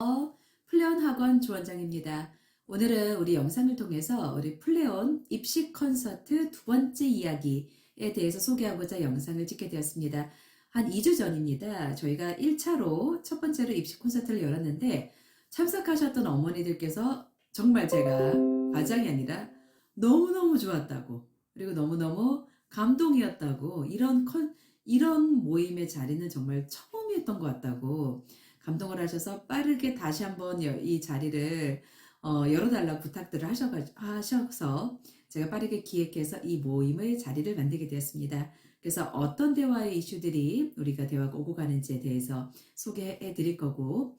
어, 플레온 학원 조원장입니다. 오늘은 우리 영상을 통해서 우리 플레온 입시 콘서트 두 번째 이야기에 대해서 소개하고자 영상을 찍게 되었습니다. 한 2주 전입니다. 저희가 1차로 첫 번째로 입시 콘서트를 열었는데 참석하셨던 어머니들께서 정말 제가 과장이 아니라 너무너무 좋았다고 그리고 너무너무 감동이었다고 이런 컨, 이런 모임의 자리는 정말 처음이었던 것 같다고 감동을 하셔서 빠르게 다시 한번 여- 이 자리를 어, 열어달라고 부탁들을 하셔가, 하셔서 제가 빠르게 기획해서 이 모임의 자리를 만들게 되었습니다. 그래서 어떤 대화의 이슈들이 우리가 대화가 오고 가는지에 대해서 소개해 드릴 거고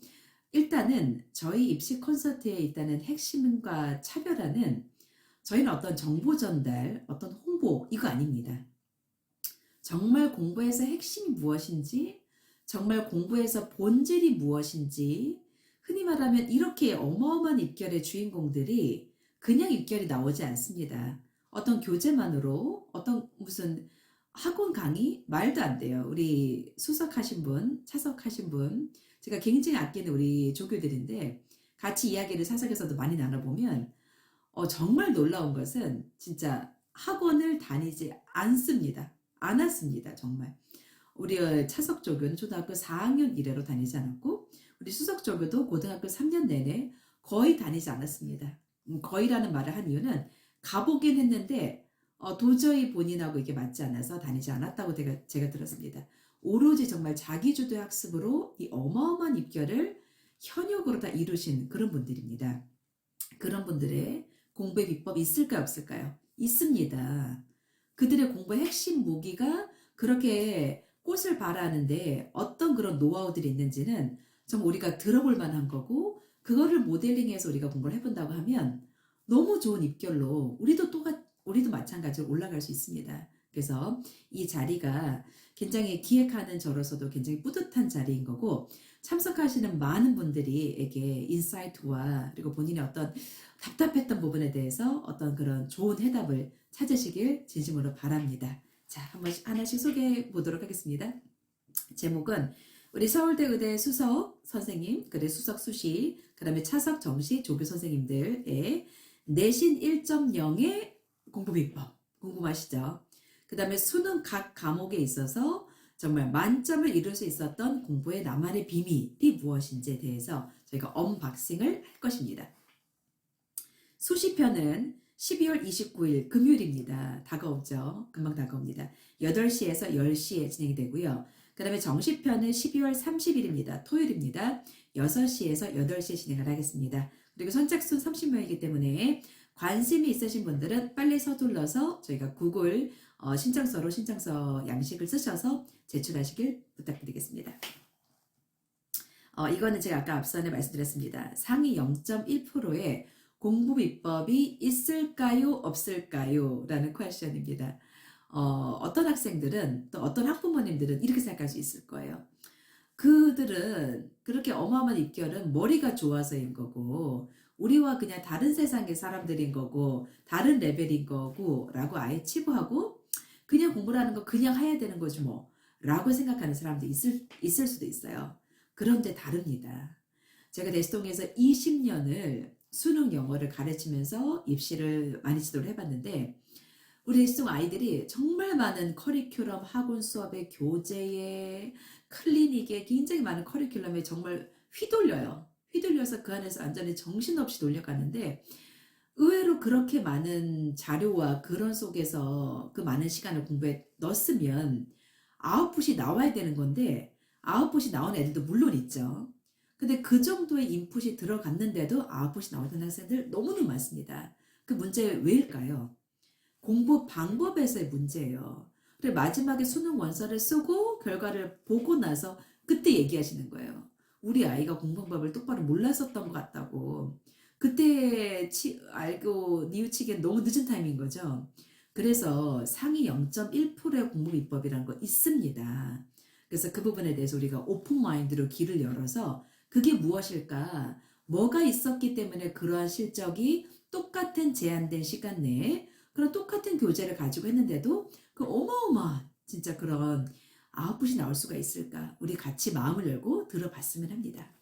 일단은 저희 입시 콘서트에 있다는 핵심과 차별화는 저희는 어떤 정보 전달, 어떤 홍보 이거 아닙니다. 정말 공부에서 핵심이 무엇인지 정말 공부에서 본질이 무엇인지 흔히 말하면 이렇게 어마어마한 입결의 주인공들이 그냥 입결이 나오지 않습니다. 어떤 교재만으로 어떤 무슨 학원 강의 말도 안 돼요. 우리 수석하신 분, 차석하신 분, 제가 굉장히 아끼는 우리 조교들인데 같이 이야기를 사석에서도 많이 나눠보면 어, 정말 놀라운 것은 진짜 학원을 다니지 않습니다. 안 왔습니다. 정말. 우리 차석 조교는 초등학교 4학년 이래로 다니지 않았고 우리 수석 조교도 고등학교 3년 내내 거의 다니지 않았습니다. 음, 거의라는 말을 한 이유는 가보긴 했는데 어, 도저히 본인하고 이게 맞지 않아서 다니지 않았다고 제가, 제가 들었습니다. 오로지 정말 자기주도 학습으로 이 어마어마한 입결을 현역으로 다 이루신 그런 분들입니다. 그런 분들의 공부의 비법 있을까요, 없을까요? 있습니다. 그들의 공부의 핵심 무기가 그렇게 꽃을 발하는데 어떤 그런 노하우들이 있는지는 좀 우리가 들어볼 만한 거고 그거를 모델링해서 우리가 공부를 해본다고 하면 너무 좋은 입결로 우리도 똑같 우리도 마찬가지로 올라갈 수 있습니다. 그래서 이 자리가 굉장히 기획하는 저로서도 굉장히 뿌듯한 자리인 거고 참석하시는 많은 분들이에게 인사이트와 그리고 본인의 어떤 답답했던 부분에 대해서 어떤 그런 좋은 해답을 찾으시길 진심으로 바랍니다. 자, 한번 하나씩 소개해 보도록 하겠습니다. 제목은 우리 서울대 의대 수석 선생님, 그래 수석 수시, 그다음에 차석 정시 조교 선생님들의 내신 1.0의 공부 비법 궁금하시죠? 그다음에 수능 각 과목에 있어서 정말 만점을 이룰 수 있었던 공부의 나만의 비밀이 무엇인지에 대해서 저희가 언박싱을 할 것입니다. 수시편은 12월 29일 금요일입니다. 다가오죠. 금방 다가옵니다. 8시에서 10시에 진행이 되고요. 그 다음에 정시편은 12월 30일입니다. 토요일입니다. 6시에서 8시에 진행을 하겠습니다. 그리고 선착순 30명이기 때문에 관심이 있으신 분들은 빨리 서둘러서 저희가 구글 어, 신청서로 신청서 양식을 쓰셔서 제출하시길 부탁드리겠습니다. 어, 이거는 제가 아까 앞선에 말씀드렸습니다. 상위 0.1%의 공부 비법이 있을까요? 없을까요? 라는 퀘션입니다. 어, 어떤 학생들은 또 어떤 학부모님들은 이렇게 생각할 수 있을 거예요. 그들은 그렇게 어마어마한 입결은 머리가 좋아서인 거고 우리와 그냥 다른 세상의 사람들인 거고 다른 레벨인 거고 라고 아예 치부하고 그냥 공부를 하는 거 그냥 해야 되는 거지 뭐 라고 생각하는 사람도 있을, 있을 수도 있어요. 그런데 다릅니다. 제가 대시동에서 20년을 수능 영어를 가르치면서 입시를 많이 지도를 해봤는데 우리 대시동 아이들이 정말 많은 커리큘럼 학원 수업에 교재에 클리닉에 굉장히 많은 커리큘럼에 정말 휘둘려요. 휘둘려서 그 안에서 완전히 정신없이 놀려가는데 의외로 그렇게 많은 자료와 그런 속에서 그 많은 시간을 공부에 넣었으면 아웃풋이 나와야 되는 건데 아웃풋이 나온 애들도 물론 있죠. 근데 그 정도의 인풋이 들어갔는데도 아웃풋이 나오던 학생들 너무너무 많습니다. 그 문제 왜일까요? 공부 방법에서의 문제예요. 그래 마지막에 수능 원서를 쓰고 결과를 보고 나서 그때 얘기하시는 거예요. 우리 아이가 공부 방법을 똑바로 몰랐었던 것 같다고. 그때 치, 알고 뉘우치기엔 너무 늦은 타임인 거죠. 그래서 상위 0.1%의 공부 비법이라는 거 있습니다. 그래서 그 부분에 대해서 우리가 오픈 마인드로 길을 열어서 그게 무엇일까? 뭐가 있었기 때문에 그러한 실적이 똑같은 제한된 시간 내에 그런 똑같은 교재를 가지고 했는데도 그 어마어마한 진짜 그런 아웃풋이 나올 수가 있을까? 우리 같이 마음을 열고 들어봤으면 합니다.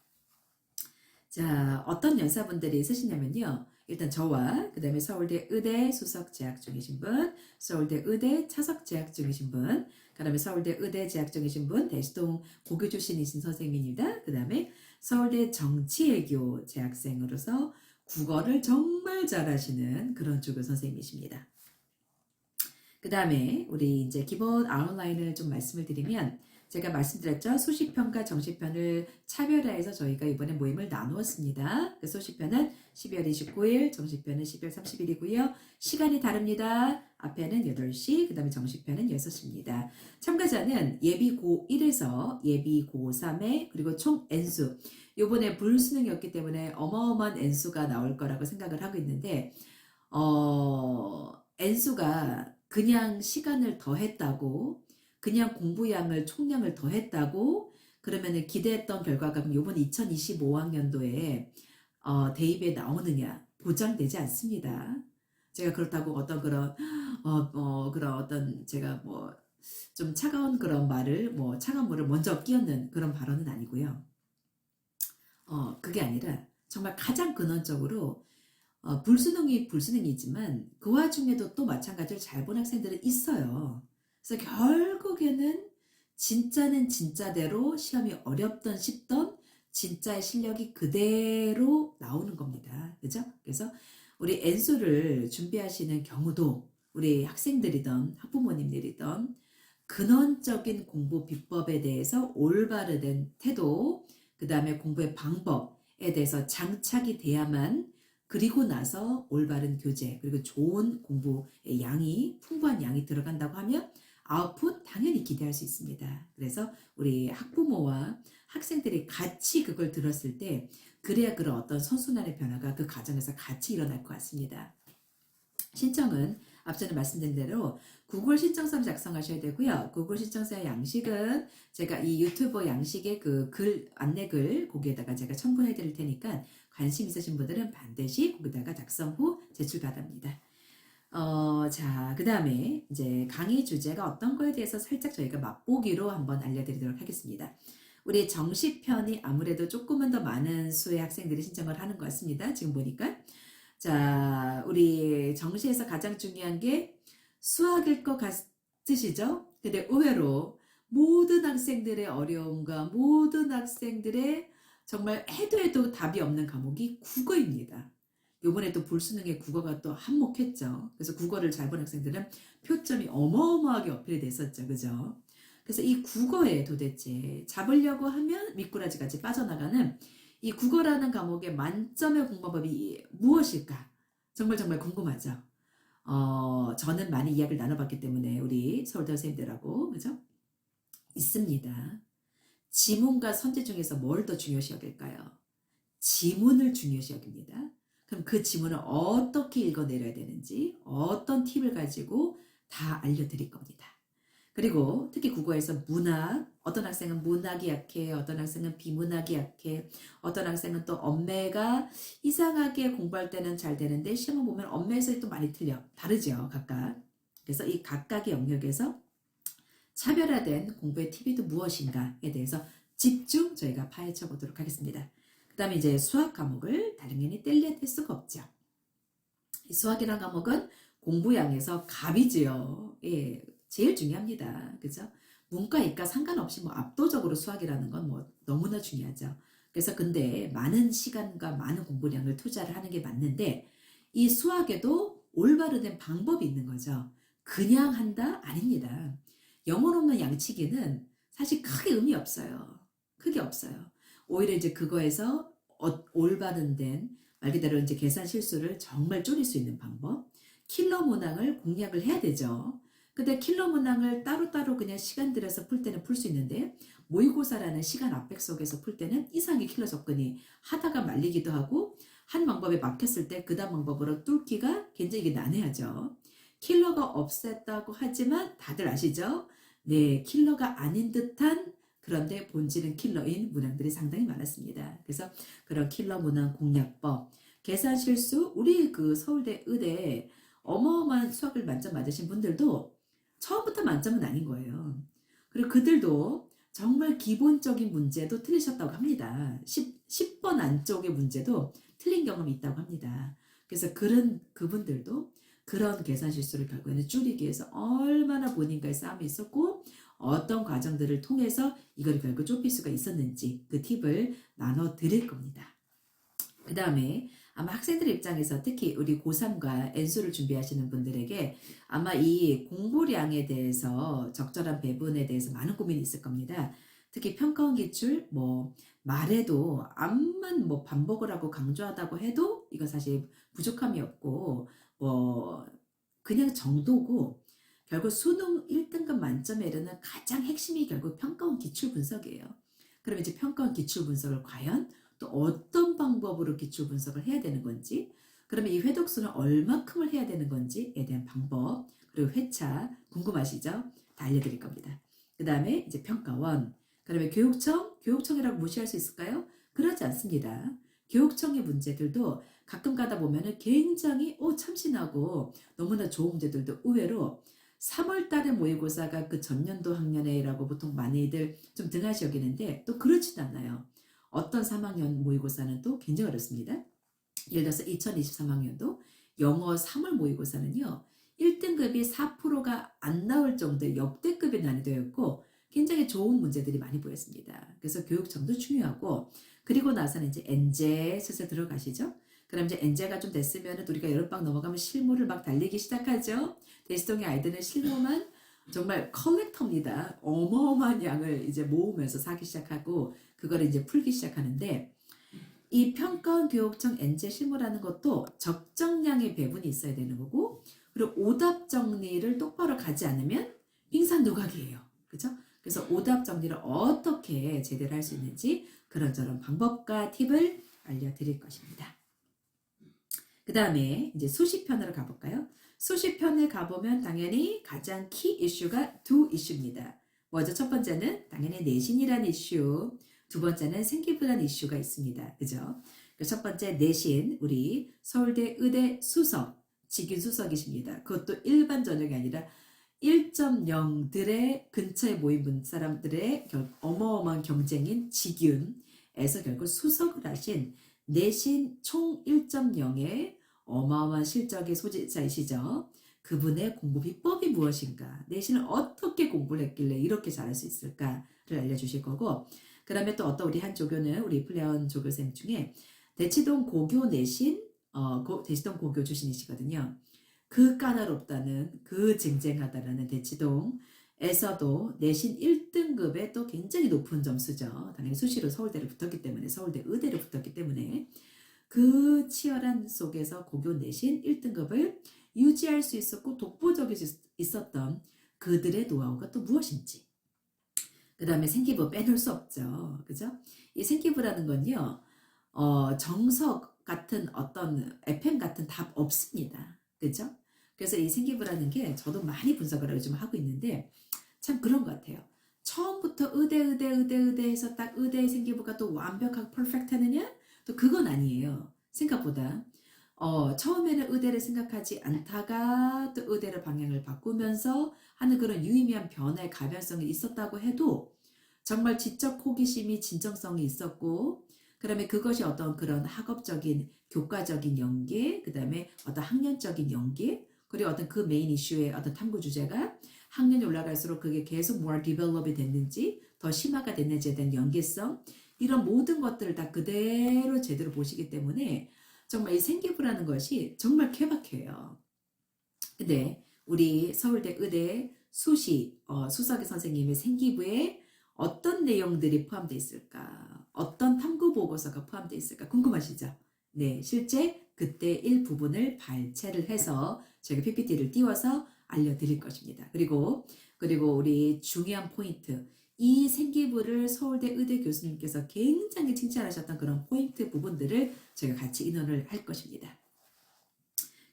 자, 어떤 연사분들이 있으시냐면요. 일단 저와 그 다음에 서울대 의대 수석 재학 중이신 분, 서울대 의대 차석 재학 중이신 분, 그 다음에 서울대 의대 재학 중이신 분, 대시동 고교 출신이신 선생님입니다. 그 다음에 서울대 정치외교 재학생으로서 국어를 정말 잘하시는 그런 쪽의 선생님이십니다. 그 다음에 우리 이제 기본 아웃라인을 좀 말씀을 드리면 제가 말씀드렸죠. 소시편과 정시편을 차별화해서 저희가 이번에 모임을 나누었습니다. 그 소시편은 12월 29일, 정시편은 12월 30일이고요. 시간이 다릅니다. 앞에는 8시, 그 다음에 정시편은 6시입니다. 참가자는 예비 고1에서 예비 고3에 그리고 총 N수 요번에 불수능이었기 때문에 어마어마한 N수가 나올 거라고 생각을 하고 있는데 어, N수가 그냥 시간을 더했다고 그냥 공부량을 총량을 더했다고 그러면은 기대했던 결과가 그럼 요번 2025학년도에 어, 대입에 나오느냐 보장되지 않습니다. 제가 그렇다고 어떤 그런 어, 어 그런 어떤 제가 뭐 좀 차가운 그런 말을 뭐 차가운 물을 먼저 끼얹는 그런 발언은 아니고요. 어 그게 아니라 정말 가장 근원적으로 어, 불수능이 불수능이지만 그 와중에도 또 마찬가지로 잘 본 학생들은 있어요. 그래서 결국에는 진짜는 진짜대로 시험이 어렵던 쉽던 진짜의 실력이 그대로 나오는 겁니다. 그죠? 그래서 우리 N수를 준비하시는 경우도 우리 학생들이던 학부모님들이던 근원적인 공부 비법에 대해서 올바르된 태도, 그 다음에 공부의 방법에 대해서 장착이 돼야만 그리고 나서 올바른 교재, 그리고 좋은 공부의 양이, 풍부한 양이 들어간다고 하면 아웃풋 당연히 기대할 수 있습니다. 그래서 우리 학부모와 학생들이 같이 그걸 들었을 때 그래야 그런 어떤 선순환의 변화가 그 과정에서 같이 일어날 것 같습니다. 신청은 앞전에 말씀드린 대로 구글 신청서를 작성하셔야 되고요. 구글 신청서의 양식은 제가 이 유튜버 양식의 그 글 안내글 거기에다가 제가 첨부해 드릴 테니까 관심 있으신 분들은 반드시 거기다가 작성 후 제출 바랍니다. 어, 자, 그 다음에 이제 강의 주제가 어떤 거에 대해서 살짝 저희가 맛보기로 한번 알려드리도록 하겠습니다. 우리 정시편이 아무래도 조금은 더 많은 수의 학생들이 신청을 하는 것 같습니다. 지금 보니까. 자, 우리 정시에서 가장 중요한 게 수학일 것 같으시죠? 근데 의외로 모든 학생들의 어려움과 모든 학생들의 정말 해도 해도 답이 없는 과목이 국어입니다. 요번에 또 불수능의 국어가 또 한몫했죠. 그래서 국어를 잘 본 학생들은 표점이 어마어마하게 어필이 됐었죠. 그죠? 그래서 이 국어에 도대체 잡으려고 하면 미꾸라지까지 빠져나가는 이 국어라는 과목의 만점의 공부법이 무엇일까? 정말 정말 궁금하죠. 어, 저는 많이 이야기를 나눠봤기 때문에 우리 서울대 선생님들하고 그죠? 있습니다. 지문과 선제 중에서 뭘 더 중요시 여길까요? 지문을 중요시 여깁니다. 그럼 그 지문을 어떻게 읽어내려야 되는지 어떤 팁을 가지고 다 알려드릴 겁니다. 그리고 특히 국어에서 문학, 어떤 학생은 문학이 약해, 어떤 학생은 비문학이 약해, 어떤 학생은 또 엄매가 이상하게 공부할 때는 잘 되는데 시험을 보면 엄매에서 또 많이 틀려. 다르죠, 각각. 그래서 이 각각의 영역에서 차별화된 공부의 팁이 또 무엇인가에 대해서 집중 저희가 파헤쳐 보도록 하겠습니다. 그 다음에 이제 수학 과목을 당연히 뗄래야 될 수가 없죠. 수학이란 과목은 공부량에서 갑이지요. 예, 제일 중요합니다. 그죠? 문과, 이과 상관없이 뭐 압도적으로 수학이라는 건 뭐 너무나 중요하죠. 그래서 근데 많은 시간과 많은 공부량을 투자를 하는 게 맞는데 이 수학에도 올바르된 방법이 있는 거죠. 그냥 한다? 아닙니다. 영혼 없는 양치기는 사실 크게 의미 없어요. 크게 없어요. 오히려 이제 그거에서 어, 올바른 된 말 그대로 이제 계산 실수를 정말 줄일 수 있는 방법. 킬러 문항을 공략을 해야 되죠. 근데 킬러 문항을 따로따로 그냥 시간 들여서 풀 때는 풀 수 있는데 모의고사라는 시간 압박 속에서 풀 때는 이상의 킬러 접근이 하다가 말리기도 하고 한 방법에 막혔을 때 그 다음 방법으로 뚫기가 굉장히 난해하죠. 킬러가 없앴다고 하지만 다들 아시죠? 네, 킬러가 아닌 듯한 그런데 본질은 킬러인 문항들이 상당히 많았습니다. 그래서 그런 킬러 문항 공략법, 계산 실수, 우리 그 서울대 의대 어마어마한 수학을 만점 맞으신 분들도 처음부터 만점은 아닌 거예요. 그리고 그들도 정말 기본적인 문제도 틀리셨다고 합니다. 10, 10번 안쪽의 문제도 틀린 경험이 있다고 합니다. 그래서 그런 그분들도 그런 계산 실수를 결국에는 줄이기 위해서 얼마나 본인과의 싸움이 있었고 어떤 과정들을 통해서 이걸 결국 좁힐 수가 있었는지 그 팁을 나눠 드릴 겁니다. 그 다음에 아마 학생들 입장에서 특히 우리 고3과 N수를 준비하시는 분들에게 아마 이 공부량에 대해서 적절한 배분에 대해서 많은 고민이 있을 겁니다. 특히 평가원 기출, 뭐, 말해도 암만 뭐 반복을 하고 강조하다고 해도 이건 사실 부족함이 없고, 뭐, 그냥 정도고, 결국 수능 1등급 만점에 이르는 가장 핵심이 결국 평가원 기출 분석이에요. 그럼 이제 평가원 기출 분석을 과연 또 어떤 방법으로 기출 분석을 해야 되는 건지, 그러면 이 회독수는 얼마큼을 해야 되는 건지에 대한 방법, 그리고 회차 궁금하시죠? 다 알려드릴 겁니다. 그 다음에 이제 평가원, 그러면 교육청, 교육청이라고 무시할 수 있을까요? 그렇지 않습니다. 교육청의 문제들도 가끔 가다 보면은 굉장히 오 참신하고 너무나 좋은 문제들도 의외로 3월 달에 모의고사가 그 전년도 학년에라고 보통 많이들 좀 등하시 여기는데 또 그렇지는 않아요. 어떤 3학년 모의고사는 또 굉장히 어렵습니다. 예를 들어서 2023학년도 영어 3월 모의고사는요. 1등급이 4%가 안 나올 정도의 역대급의 난이도였고 굉장히 좋은 문제들이 많이 보였습니다. 그래서 교육청도 중요하고 그리고 나서는 이제 엔제 슬슬 들어가시죠. 그럼 이제 엔제가 좀 됐으면 우리가 여름방 넘어가면 실무를 막 달리기 시작하죠. 대시동의 아이들은 실무만 정말 컬렉터입니다. 어마어마한 양을 이제 모으면서 사기 시작하고 그거를 이제 풀기 시작하는데 이 평가원 교육청 엔제 실무라는 것도 적정량의 배분이 있어야 되는 거고 그리고 오답 정리를 똑바로 가지 않으면 빙산누각이에요. 그죠? 그래서 오답 정리를 어떻게 제대로 할 수 있는지 그런저런 방법과 팁을 알려드릴 것입니다. 그 다음에 이제 수시편으로 가볼까요? 수시편을 가보면 당연히 가장 키 이슈가 두 이슈입니다. 먼저 첫 번째는 당연히 내신이라는 이슈, 두 번째는 생기부라는 이슈가 있습니다. 그죠? 그첫 번째 내신, 우리 서울대 의대 수석, 직인 수석이십니다. 그것도 일반 전형이 아니라 1.0들의 근처에 모인 분 사람들의 결- 어마어마한 경쟁인 직윤에서 결국 수석을 하신 내신 총 1.0의 어마어마한 실적의 소지자이시죠. 그분의 공부 비법이 무엇인가? 내신을 어떻게 공부를 했길래 이렇게 잘할 수 있을까를 알려주실 거고, 그 다음에 또 어떤 우리 한 조교는 우리 플레온 조교생 중에 대치동 고교 내신, 어, 고- 대치동 고교 출신이시거든요. 그 까다롭다는, 그 쟁쟁하다라는 대치동 에서도 내신 1등급에 또 굉장히 높은 점수죠. 당연히 수시로 서울대를 붙었기 때문에, 서울대 의대를 붙었기 때문에 그 치열한 속에서 고교 내신 1등급을 유지할 수 있었고 독보적일 수 있었던 그들의 노하우가 또 무엇인지. 그 다음에 생기부 빼놓을 수 없죠. 그죠? 이 생기부라는 건요, 어, 정석 같은 어떤 FM 같은 답 없습니다. 그죠? 그래서 이 생기부라는 게 저도 많이 분석을 요즘 하고 있는데 참 그런 것 같아요. 처음부터 의대, 의대, 의대, 의대 해서 딱 의대의 생기부가 또 완벽하고 퍼펙트 하느냐? 또 그건 아니에요. 생각보다. 어, 처음에는 의대를 생각하지 않다가 또 의대를 방향을 바꾸면서 하는 그런 유의미한 변화의 가변성이 있었다고 해도 정말 지적 호기심이 진정성이 있었고 그다음에 그것이 어떤 그런 학업적인 교과적인 연계 그다음에 어떤 학년적인 연계 그리고 어떤 그 메인 이슈의 어떤 탐구 주제가 학년이 올라갈수록 그게 계속 more develop이 됐는지 더 심화가 됐는지에 대한 연계성 이런 모든 것들을 다 그대로 제대로 보시기 때문에 정말 이 생기부라는 것이 정말 케바케예요. 근데 우리 서울대 의대 수시 어, 수석의 선생님의 생기부에 어떤 내용들이 포함되어 있을까? 어떤 탐구 보고서가 포함되어 있을까? 궁금하시죠? 네, 실제 그때 일부분을 발췌를 해서 저희가 PPT를 띄워서 알려드릴 것입니다. 그리고 그리고 우리 중요한 포인트 이 생기부를 서울대 의대 교수님께서 굉장히 칭찬하셨던 그런 포인트 부분들을 저희가 같이 인원을 할 것입니다.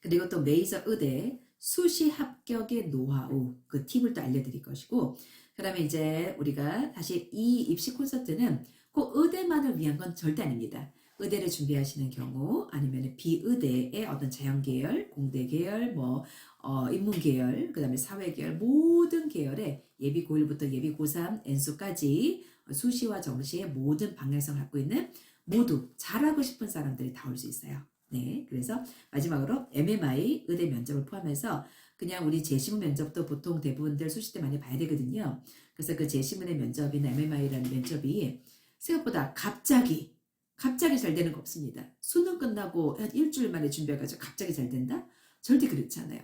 그리고 또 메이저 의대 수시 합격의 노하우 그 팁을 또 알려드릴 것이고 그다음에 이제 우리가 다시 이 입시 콘서트는 꼭 의대만을 위한 건 절대 아닙니다. 의대를 준비하시는 경우 아니면 비의대의 어떤 자연계열, 공대계열, 뭐 어, 인문계열, 그 다음에 사회계열 모든 계열의 예비 고1부터 예비 고3, N수까지 수시와 정시의 모든 방향성을 갖고 있는 모두 잘하고 싶은 사람들이 다 올 수 있어요. 네. 그래서 마지막으로 MMI 의대 면접을 포함해서 그냥 우리 재시문 면접도 보통 대부분들 수시 때 많이 봐야 되거든요. 그래서 그 재시문의 면접이나 MMI라는 면접이 생각보다 갑자기 갑자기 잘 되는 거 없습니다. 수능 끝나고 한 일주일 만에 준비해가지고 갑자기 잘 된다? 절대 그렇지 않아요.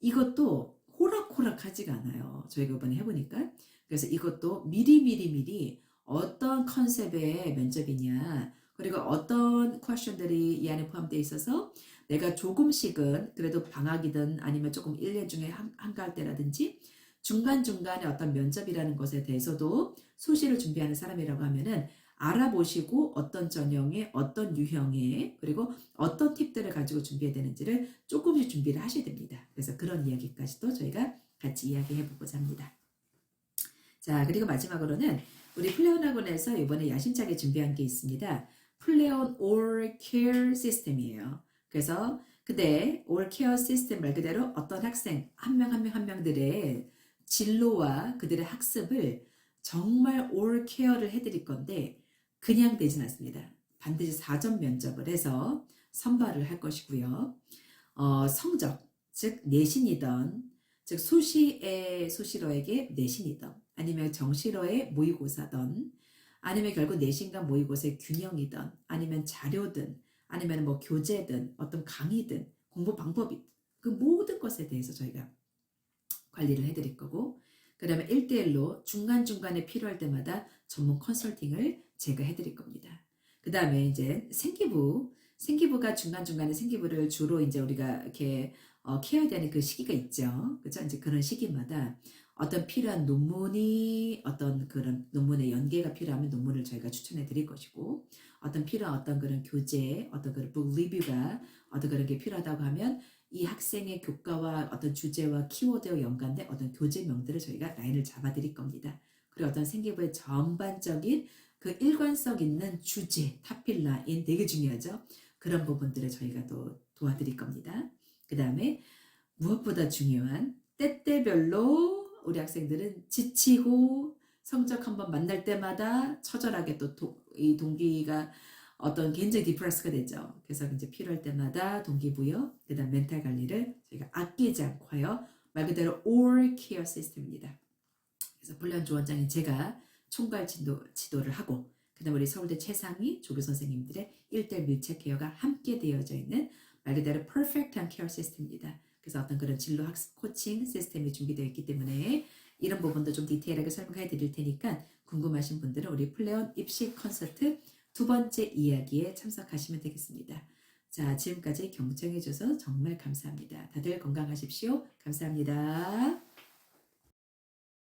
이것도 호락호락하지가 않아요. 저희가 이번에 해보니까. 그래서 이것도 미리미리 미리 어떤 컨셉의 면접이냐 그리고 어떤 퀘션들이 이 안에 포함되어 있어서 내가 조금씩은 그래도 방학이든 아니면 조금 1년 중에 한, 한가할 때라든지 중간중간에 어떤 면접이라는 것에 대해서도 수시를 준비하는 사람이라고 하면은 알아보시고 어떤 전형의 어떤 유형의 그리고 어떤 팁들을 가지고 준비해야 되는지를 조금씩 준비를 하셔야 됩니다. 그래서 그런 이야기까지도 저희가 같이 이야기해 보고자 합니다. 자, 그리고 마지막으로는 우리 플레온 학원에서 이번에 야심차게 준비한 게 있습니다. 플레온 All Care System이에요. 그래서 근데 All Care System 말 그대로 어떤 학생 한 명 한 명 한 명들의 진로와 그들의 학습을 정말 All Care를 해드릴 건데 그냥 되진 않습니다. 반드시 사전 면접을 해서 선발을 할 것이고요. 어, 성적, 즉 내신이던 즉 수시의 수시로에게 내신이던 아니면 정시로의 모의고사던 아니면 결국 내신과 모의고사의 균형이던 아니면 자료든 아니면 뭐 교재든 어떤 강의든 공부 방법이 그 모든 것에 대해서 저희가 관리를 해드릴 거고 그 다음에 1대1로 중간중간에 필요할 때마다 전문 컨설팅을 제가 해드릴 겁니다. 그 다음에 이제 생기부 생기부가 중간중간에 생기부를 주로 이제 우리가 이렇게 어, 케어해야 되는 그 시기가 있죠. 그죠? 이제 그런 시기마다 어떤 필요한 논문이 어떤 그런 논문의 연계가 필요하면 논문을 저희가 추천해 드릴 것이고 어떤 필요한 어떤 그런 교재, 어떤 그런 북 리뷰가 어떤 그런 게 필요하다고 하면 이 학생의 교과와 어떤 주제와 키워드와 연관된 어떤 교재명들을 저희가 라인을 잡아 드릴 겁니다. 그리고 어떤 생기부의 전반적인 그 일관성 있는 주제, 타필라인 되게 중요하죠. 그런 부분들을 저희가 또 도와드릴 겁니다. 그 다음에 무엇보다 중요한 때때별로 우리 학생들은 지치고 성적 한번 만날 때마다 처절하게 또 이 동기가 어떤 굉장히 디프레스가 되죠. 그래서 이제 필요할 때마다 동기부여, 그 다음 멘탈 관리를 저희가 아끼지 않고 하여 말 그대로 all care 시스템입니다. 그래서 불련 조원장인 제가 총괄 지도, 지도를 하고 그다음 우리 서울대 최상위 조교 선생님들의 1대1 밀착 케어가 함께 되어져 있는 말 그대로 퍼펙트한 케어 시스템입니다. 그래서 어떤 그런 진로 학습 코칭 시스템이 준비되어 있기 때문에 이런 부분도 좀 디테일하게 설명해 드릴 테니까 궁금하신 분들은 우리 플레온 입시 콘서트 두 번째 이야기에 참석하시면 되겠습니다. 자, 지금까지 경청해 줘서 정말 감사합니다. 다들 건강하십시오. 감사합니다.